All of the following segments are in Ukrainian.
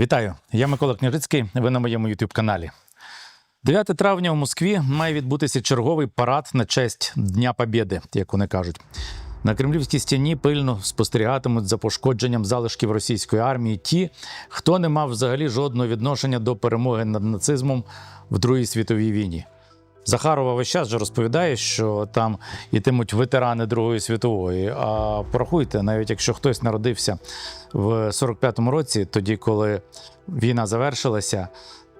Вітаю, я Микола Княжицький. Ви на моєму youtube каналі. 9 травня в Москві має відбутися черговий парад на честь Дня Побєди, як вони кажуть. На кремлівській стіні пильно спостерігатимуть за пошкодженням залишків російської армії ті, хто не мав взагалі жодного відношення до перемоги над нацизмом в Другій світовій війні. Захарова весь час же розповідає, що там ітимуть ветерани Другої світової. А порахуйте, навіть якщо хтось народився в 45-му році, тоді коли війна завершилася,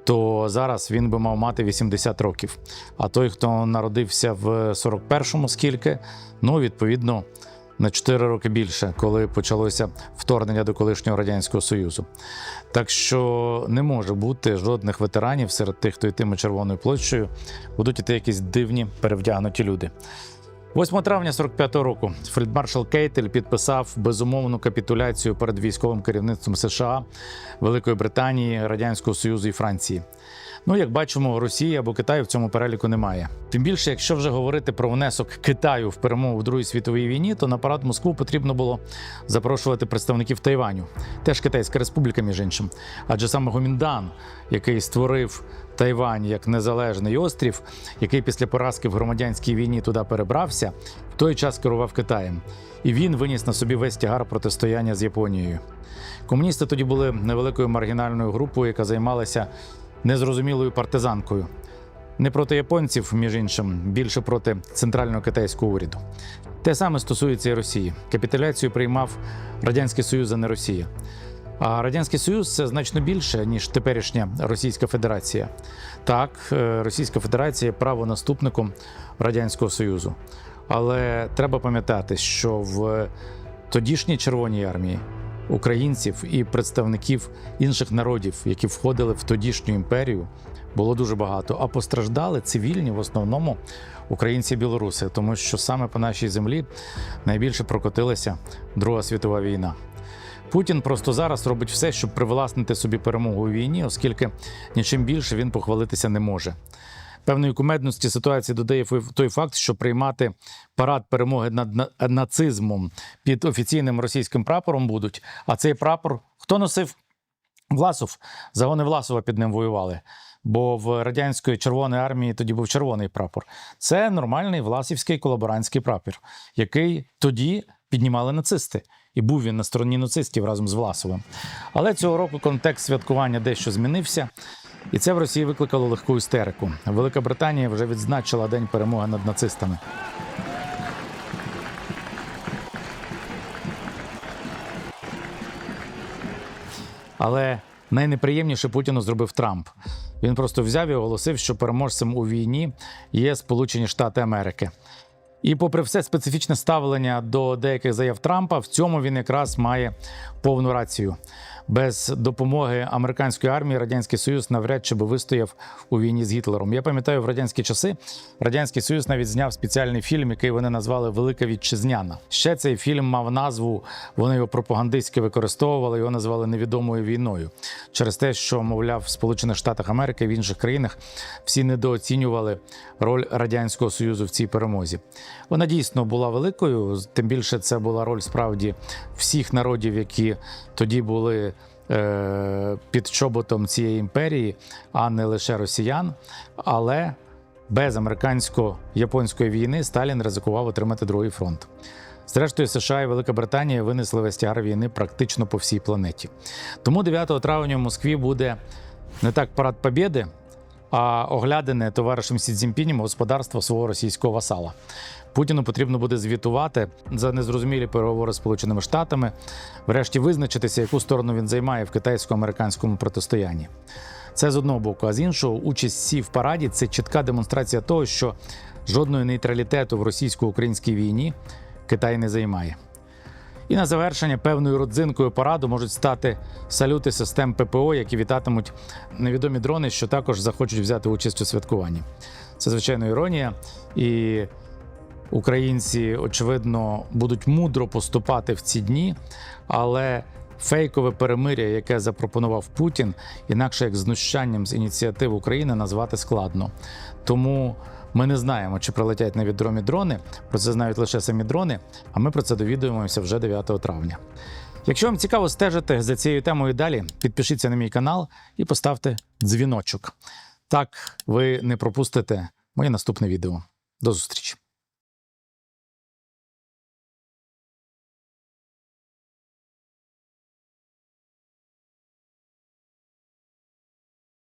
то зараз він би мав мати 80 років. А той, хто народився в 41-му, скільки, ну відповідно. На 4 роки більше, коли почалося вторгнення до колишнього радянського союзу, так що не може бути жодних ветеранів серед тих, хто йтиме червоною площею, будуть іти якісь дивні перевдягнуті люди. 8 травня 45-го року фельдмаршал Кейтель підписав безумовну капітуляцію перед військовим керівництвом США, Великої Британії, Радянського Союзу і Франції. Ну, як бачимо, Росії або Китаю в цьому переліку немає. Тим більше, якщо вже говорити про внесок Китаю в перемогу в Другій світовій війні, то на парад Москву потрібно було запрошувати представників Тайваню, теж Китайська Республіка, між іншим. Адже саме Гоміндан, який створив Тайвань як незалежний острів, який після поразки в громадянській війні туди перебрався, в той час керував Китаєм. І він виніс на собі весь тягар протистояння з Японією. Комуністи тоді були невеликою маргінальною групою, яка займалася незрозумілою партизанкою. Не проти японців, між іншим, більше проти центрального китайського уряду. Те саме стосується і Росії. Капітуляцію приймав Радянський Союз, а не Росія. А Радянський Союз це значно більше, ніж теперішня Російська Федерація. Так, е, Російська Федерація є правонаступником Радянського Союзу. Але треба пам'ятати, що в тодішній Червоній армії українців і представників інших народів, які входили в тодішню імперію, було дуже багато. А постраждали цивільні в основному українці і білоруси, тому що саме по нашій землі найбільше прокотилася Друга світова війна. Путін просто зараз робить все, щоб привласнити собі перемогу у війні, оскільки нічим більше він похвалитися не може. Певної кумедності ситуації додає той факт, що приймати парад перемоги над нацизмом під офіційним російським прапором будуть. А цей прапор хто носив? Власов. Загони Власова під ним воювали. Бо в радянської Червоної армії тоді був червоний прапор. Це нормальний власівський колаборантський прапор, який тоді піднімали нацисти. І був він на стороні нацистів разом з Власовим. Але цього року контекст святкування дещо змінився, і це в Росії викликало легку істерику. Велика Британія вже відзначила День перемоги над нацистами. Але найнеприємніше Путіну зробив Трамп. Він просто взяв і оголосив, що переможцем у війні є Сполучені Штати Америки. І, попри все специфічне ставлення до деяких заяв Трампа, в цьому він якраз має повну рацію. Без допомоги американської армії радянський союз навряд чи би вистояв у війні з Гітлером. Я пам'ятаю, в радянські часи радянський союз навіть зняв спеціальний фільм, який вони назвали Велика Вітчизняна. Ще цей фільм мав назву. Вони його пропагандистськи використовували. Його назвали невідомою війною через те, що мовляв в Сполучених Штатах Америки в інших країнах всі недооцінювали роль радянського союзу в цій перемозі. Вона дійсно була великою. Тим більше це була роль справді всіх народів, які тоді були під чоботом цієї імперії, а не лише росіян. Але без американсько-японської війни Сталін ризикував отримати другий фронт. Зрештою, США і Велика Британія винесли весь тягар війни практично по всій планеті. Тому 9 травня в Москві буде не так парад Побєди, а оглядане товаришем Сі Цзіньпінем господарство свого російського васала. Путіну потрібно буде звітувати за незрозумілі переговори з Сполученими Штатами, врешті визначитися, яку сторону він займає в китайсько-американському протистоянні. Це з одного боку, а з іншого, участь Сі в параді це чітка демонстрація того, що жодної нейтралітету в російсько-українській війні Китай не займає. І на завершення певною родзинкою параду можуть стати салюти систем ППО, які вітатимуть невідомі дрони, що також захочуть взяти участь у святкуванні. Це звичайно іронія, і українці, очевидно, будуть мудро поступати в ці дні, але фейкове перемиря, яке запропонував Путін, інакше як знущанням з ініціатив України назвати складно. Тому ми не знаємо, чи прилетять невідомі дрони. Про це знають лише самі дрони, а ми про це довідуємося вже 9 травня. Якщо вам цікаво стежити за цією темою далі, підпишіться на мій канал і поставте дзвіночок. Так ви не пропустите моє наступне відео. До зустрічі!